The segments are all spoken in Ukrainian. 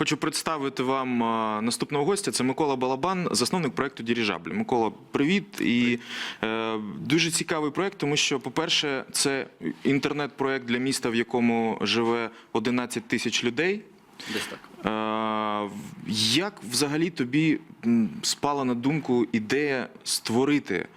Хочу представити вам наступного гостя. Це Микола Балабан, засновник проекту Діріжабль. Микола, привіт. І е, дуже цікавий проект, тому що, по-перше, це інтернет-проект для міста, в якому живе 11 тисяч людей. Десь так. Е, Як взагалі тобі спала на думку ідея створити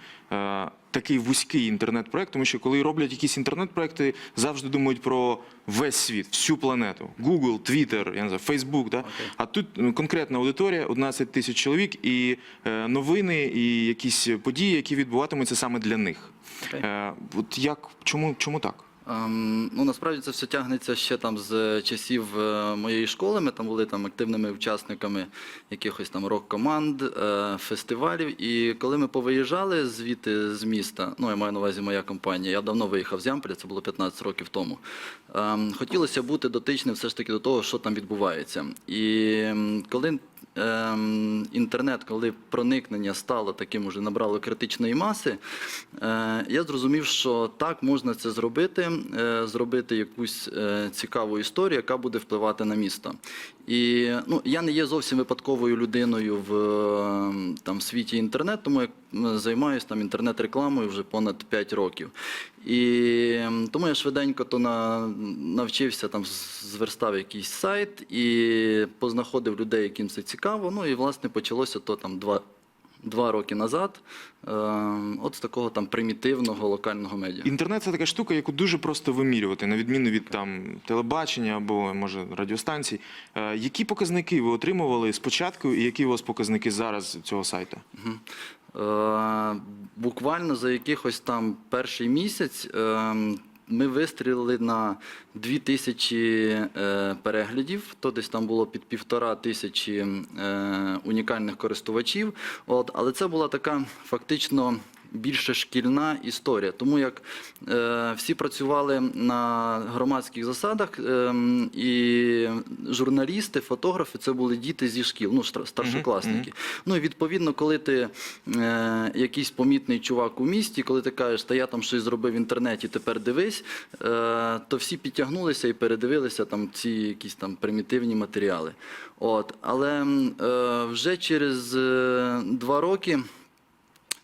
такий вузький інтернет-проект? Тому що коли роблять якісь інтернет-проекти, завжди думають про весь світ, всю планету. Google, Twitter, я не знаю, Facebook. Да? А тут конкретна аудиторія, 11 тисяч чоловік, і е, новини, і якісь події, які відбуватимуться саме для них. Окей. Е, От як, чому, чому так? Ем, ну насправді це все тягнеться ще там з часів е, моєї школи. Ми там були там активними учасниками якихось там рок-команд, е, фестивалів. І коли ми повиїжджали звідти з міста, ну я маю на увазі моя компанія, я давно виїхав з Ямполя, це було 15 років тому. Ем, хотілося бути дотичним все ж таки до того, що там відбувається. І коли інтернет, коли проникнення стало таким, уже набрало критичної маси, е, я зрозумів, що так можна це зробити, е, зробити якусь е, цікаву історію, яка буде впливати на місто. І ну, я не є зовсім випадковою людиною в е, там, світі інтернет, тому я займаюся інтернет-рекламою вже понад 5 років. І тому я швиденько то на, навчився там зверстав якийсь сайт і познаходив людей, яким це цікаво. Ну і власне почалося то там два, два роки назад. Е, от з такого там примітивного локального медіа. Інтернет це така штука, яку дуже просто вимірювати, на відміну від там телебачення або може радіостанцій. Е, які показники ви отримували спочатку, і які у вас показники зараз цього сайту? Е, Буквально за якихось там перший місяць е, ми вистрілили на 2 тисячі е, переглядів, то десь там було під півтора тисячі е, унікальних користувачів. От, але це була така фактично. Більше шкільна історія, тому як е, всі працювали на громадських засадах, е, і журналісти, фотографи це були діти зі шкіл, ну старшокласники. Ну і відповідно, коли ти е, якийсь помітний чувак у місті, коли ти кажеш, та я там щось зробив в інтернеті, тепер дивись, то всі підтягнулися і передивилися там ці якісь там примітивні матеріали. От, але е, вже через два роки.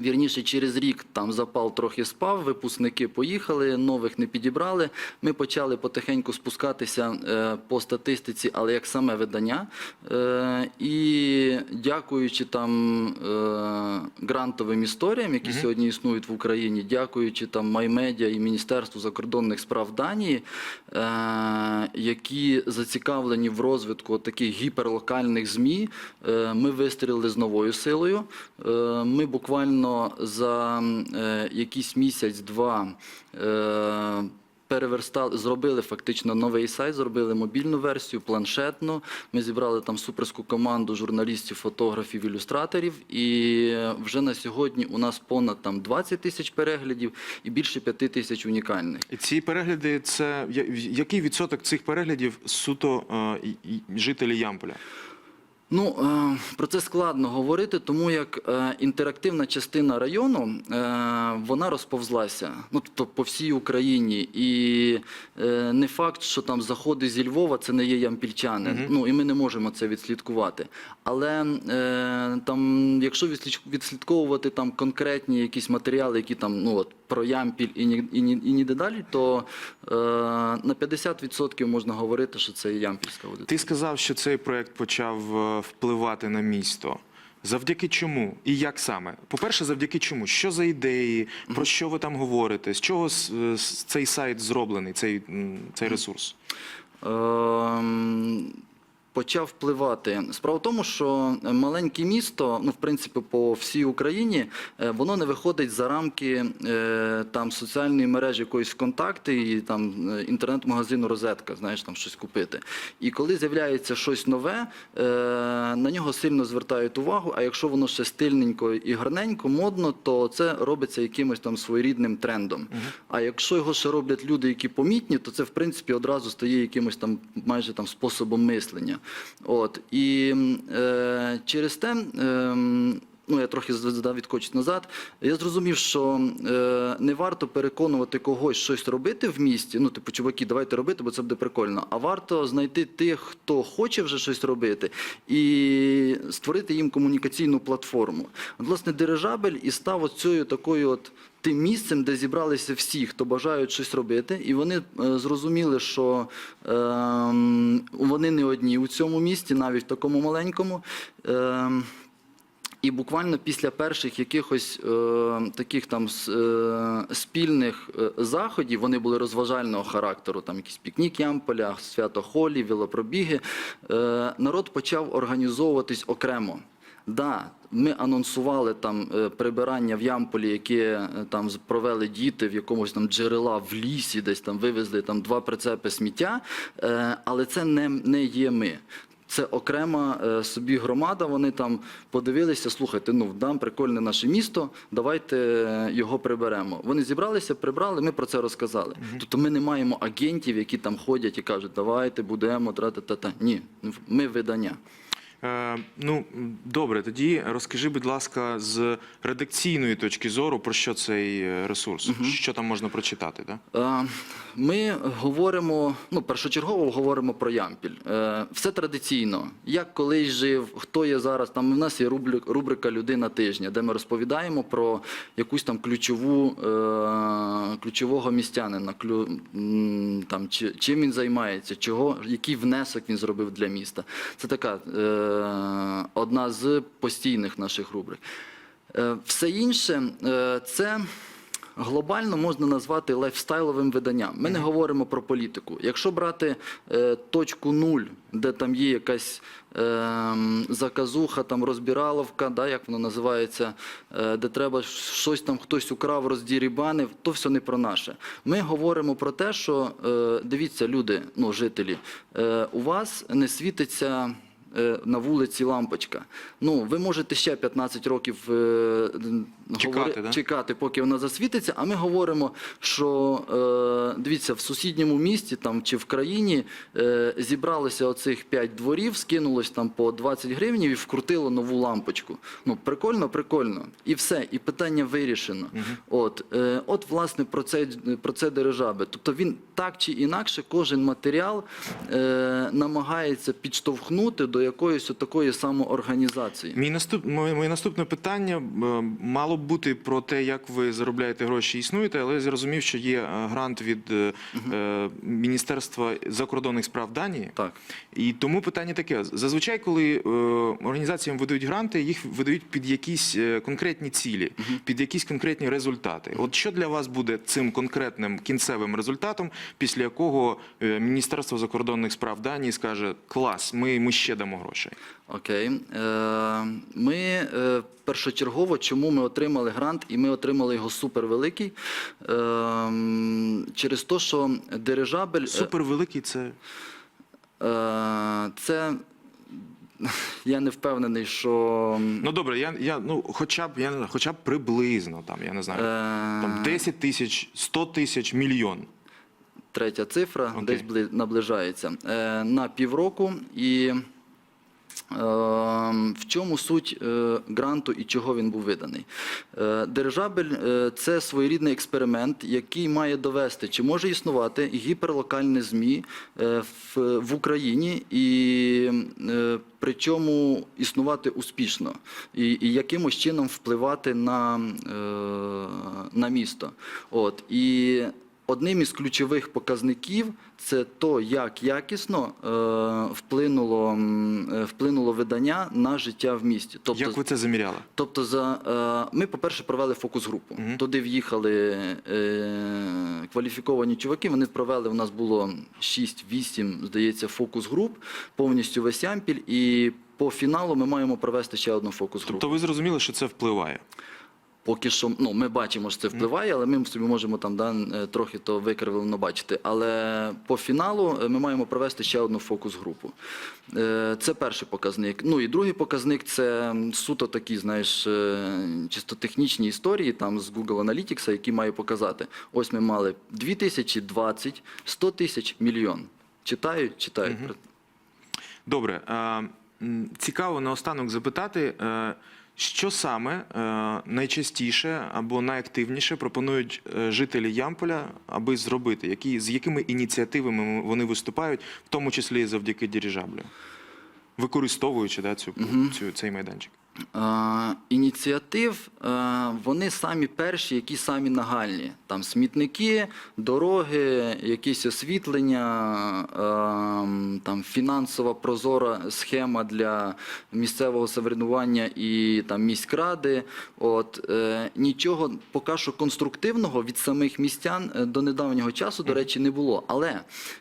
Вірніше, через рік там запал трохи спав, випускники поїхали, нових не підібрали. Ми почали потихеньку спускатися е, по статистиці, але як саме видання. Е, і дякуючи там е, грантовим історіям, які сьогодні існують в Україні, дякуючи там MyMedia і Міністерству закордонних справ Данії, які зацікавлені в розвитку таких гіперлокальних ЗМІ, ми вистрілили з новою силою. Ми буквально за е, якийсь місяць-два е, переверстали, зробили фактично новий сайт, зробили мобільну версію, планшетну. Ми зібрали там суперську команду журналістів, фотографів, ілюстраторів. І вже на сьогодні у нас понад там 20 тисяч переглядів і більше 5 тисяч унікальних. Ці перегляди це який відсоток цих переглядів суто е, жителі Ямполя? Ну е, про це складно говорити, тому як е, інтерактивна частина району е, вона розповзлася. Ну тобто по всій Україні, і не факт, що там заходи зі Львова це не є ямпільчани. Ну і ми не можемо це відслідкувати. Але там, якщо відслідковувати там конкретні якісь матеріали, які там ну от про ямпіль і ні, і, ні, і ніде далі, то на 50% можна говорити, що це є ямпільська аудиторія. Ти сказав, що цей проект почав впливати на місто. Завдяки чому і як саме? По-перше, завдяки чому? Що за ідеї? Про що ви там говорите? З чого е, цей сайт зроблений, цей, цей ресурс? Почав впливати. Справа в тому, що маленьке місто, ну в принципі, по всій Україні, е, воно не виходить за рамки е, там соціальної мережі якоїсь контакти і там е, інтернет-магазину Розетка, знаєш, там щось купити. І коли з'являється щось нове, на нього сильно звертають увагу. А якщо воно ще стильненько і гарненько, модно, то це робиться якимось там своєрідним трендом. А якщо його ще роблять люди, які помітні, то це в принципі одразу стає якимось там майже там способом мислення. От і е, через те. ем, ну я трохи задав відкочу назад. Я зрозумів, що е, не варто переконувати когось щось робити в місті. Ну, типу, чуваки, давайте робити, бо це буде прикольно. А варто знайти тих, хто хоче вже щось робити, і створити їм комунікаційну платформу. От, власне, дирижабель і став оцею такою от. Тим місцем, де зібралися всі, хто бажають щось робити, і вони е, зрозуміли, що ем, вони не одні у цьому місті, навіть в такому маленькому. Ем, і буквально після перших якихось е, таких там е, спільних е, заходів, вони були розважального характеру, там якісь пікнік Ямполя, свято Холі, велопробіги, е, народ почав організовуватись окремо. Да, ми анонсували там е, прибирання в Ямполі, яке там провели діти в якомусь там джерела в лісі, десь там вивезли там два прицепи сміття, е, але це не, не є ми. Це окрема е, собі громада. Вони там подивилися, слухайте, ну там прикольне наше місто, давайте е, його приберемо. Вони зібралися, прибрали, ми про це розказали. Тобто ми не маємо агентів, які там ходять і кажуть, давайте будемо тра-та-та-та. Ні, ми видання. Е, ну, добре, тоді розкажи, будь ласка, з редакційної точки зору, про що цей е, ресурс, що там можна прочитати, да? Е, Ми говоримо, ну, першочергово говоримо про Ямпіль. Все традиційно. Як колись жив, хто є зараз. Там у нас є рубрик- рубрика Людина тижня, де ми розповідаємо про якусь там ключову, ключового містянина, там, чи, чим він займається, чого, який внесок він зробив для міста. Це така одна з постійних наших рубрик. Е, Все інше е, це глобально можна назвати лайфстайловим виданням. Ми не говоримо про політику. Якщо брати е, точку нуль, де там є якась е, заказуха, там розбіраловка, да, як воно називається, е, де треба щось там хтось украв, роздірібанив, то все не про наше. Ми говоримо про те, що е, дивіться, люди, ну жителі, е, у вас не світиться е, на вулиці лампочка. Ну, ви можете ще 15 років е, Чекати, да? чекати, поки вона засвітиться. А ми говоримо, що е, дивіться, в сусідньому місті там чи в країні е, зібралося оцих 5 дворів, скинулось там по 20 гривень і вкрутило нову лампочку. Ну, прикольно, прикольно. І все, і питання вирішено. От, е, от, власне, про це, про це дирижаби. Тобто він так чи інакше, кожен матеріал е, намагається підштовхнути до якоїсь такої самоорганізації. Мій наступ... моє, моє наступне питання е, мало б бути про те, як ви заробляєте гроші існуєте, але я зрозумів, що є е, грант від е, Міністерства закордонних справ Данії. Так. І тому питання таке: зазвичай, коли організаціям видають гранти, їх видають під якісь конкретні цілі, під якісь конкретні результати. От що для вас буде цим конкретним кінцевим результатом, після якого Міністерство закордонних справ Данії скаже клас, ми, ми ще дамо грошей. Окей. Е, Ми е, першочергово, чому ми отримали грант, і ми отримали його супервеликий. е, Через те, що дирижабель Супервеликий це це я не впевнений, що Ну добре, я, я ну хоча б я хоча б приблизно там, я не знаю, Е. там 10 тисяч, 100 тисяч, мільйон. третя цифра Окей. десь наближається е, на півроку. І в чому суть е, гранту і чого він був виданий? Е, Дирижабель е, це своєрідний експеримент, який має довести, чи може існувати гіперлокальне ЗМІ в, Україні і е, причому існувати успішно, і, і якимось чином впливати на, на місто. От. І Одним із ключових показників це то, як якісно е, вплинуло, е, вплинуло видання на життя в місті. Тобто, Як ви це заміряли? тобто за, е, ми, по-перше, провели фокус-групу. Туди в'їхали е, кваліфіковані чуваки. Вони провели, у нас було 6-8, здається, фокус-груп, повністю весь Ямпіль. І по фіналу ми маємо провести ще одну фокус-групу. Тобто ви зрозуміли, що це впливає. Поки що, ну ми бачимо, що це впливає, але ми собі можемо там да, е, трохи то викривлено бачити. Але по фіналу е, ми маємо провести ще одну фокус-групу. Е, Це перший показник. Ну і другий показник це суто такі, знаєш, чисто технічні історії там з Google Analytics, які маю показати. Ось ми мали 2000, 20, 100 тисяч, мільйон. Читають, читають. Добре, цікаво наостанок запитати, Що саме е, найчастіше або найактивніше пропонують е, жителі Ямполя, аби зробити? Які, з якими ініціативами вони виступають, в тому числі і завдяки дирижаблю, використовуючи да, цю, цю, цей майданчик? Ініціатив вони самі перші, які самі нагальні. Там смітники, дороги, якісь освітлення, там фінансова прозора схема для місцевого самоврядування і там міськради. От е, нічого поки що конструктивного від самих містян е, до недавнього часу, до речі, не було. Але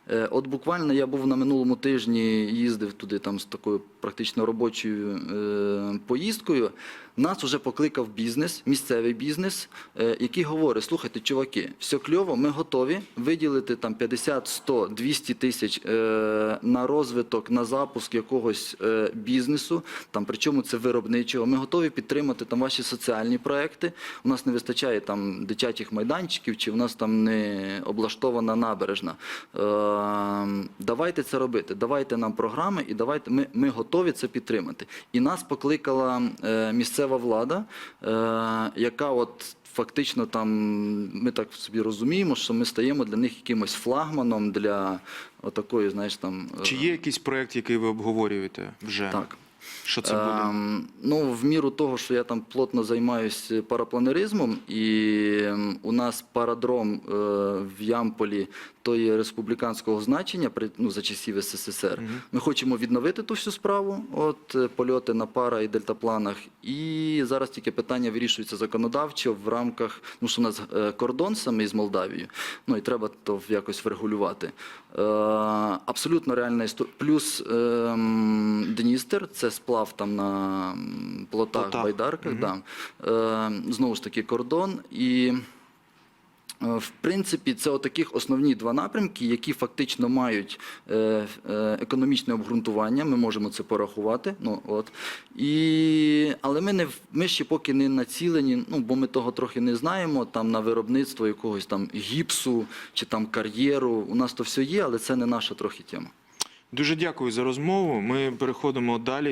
е, от буквально я був на минулому тижні, їздив туди там з такою практично робочою е, поїздкою. Нас вже покликав бізнес, місцевий бізнес, е, який говорить: слухайте, чуваки, все кльово, ми готові виділити там 50, 100, 200 тисяч е, на розвиток, на запуск якогось е, бізнесу, там причому це виробничого. Ми готові підтримати там ваші соціальні проекти. У нас не вистачає там дитячих майданчиків, чи в нас там не облаштована набережна. Давайте це робити. Давайте нам програми, і давайте ми, ми готові це підтримати. І нас покликала е, місцева влада, е, яка от. Фактично, там ми так собі розуміємо, що ми стаємо для них якимось флагманом для отакої, знаєш, там е, Чи є якийсь проєкт, який ви обговорюєте вже? так. Що це буде? Ем, ну, в міру того, що я там плотно займаюся парапланеризмом, і ем, у нас парадром е, в Ямполі то є республіканського значення при, ну, за часів СССР. Ми хочемо відновити ту всю справу, от е, польоти на пара і дельтапланах. І зараз тільки питання вирішується законодавчо в рамках, ну що у нас е, кордон саме з Молдавією, ну і треба то якось врегулювати. Е, абсолютно реальна історія. Плюс ем, Дністер, це сплав там на плотах, Плотах. байдарках. Да. Е, знову ж таки, кордон. І Е, В принципі, це отаких основні два напрямки, які фактично мають е, е, економічне обґрунтування. Ми можемо це порахувати. Ну от і але ми не ми ще поки не націлені. Ну бо ми того трохи не знаємо. Там на виробництво якогось там гіпсу чи там кар'єру. У нас то все є, але це не наша трохи тема. Дуже дякую за розмову. Ми переходимо далі.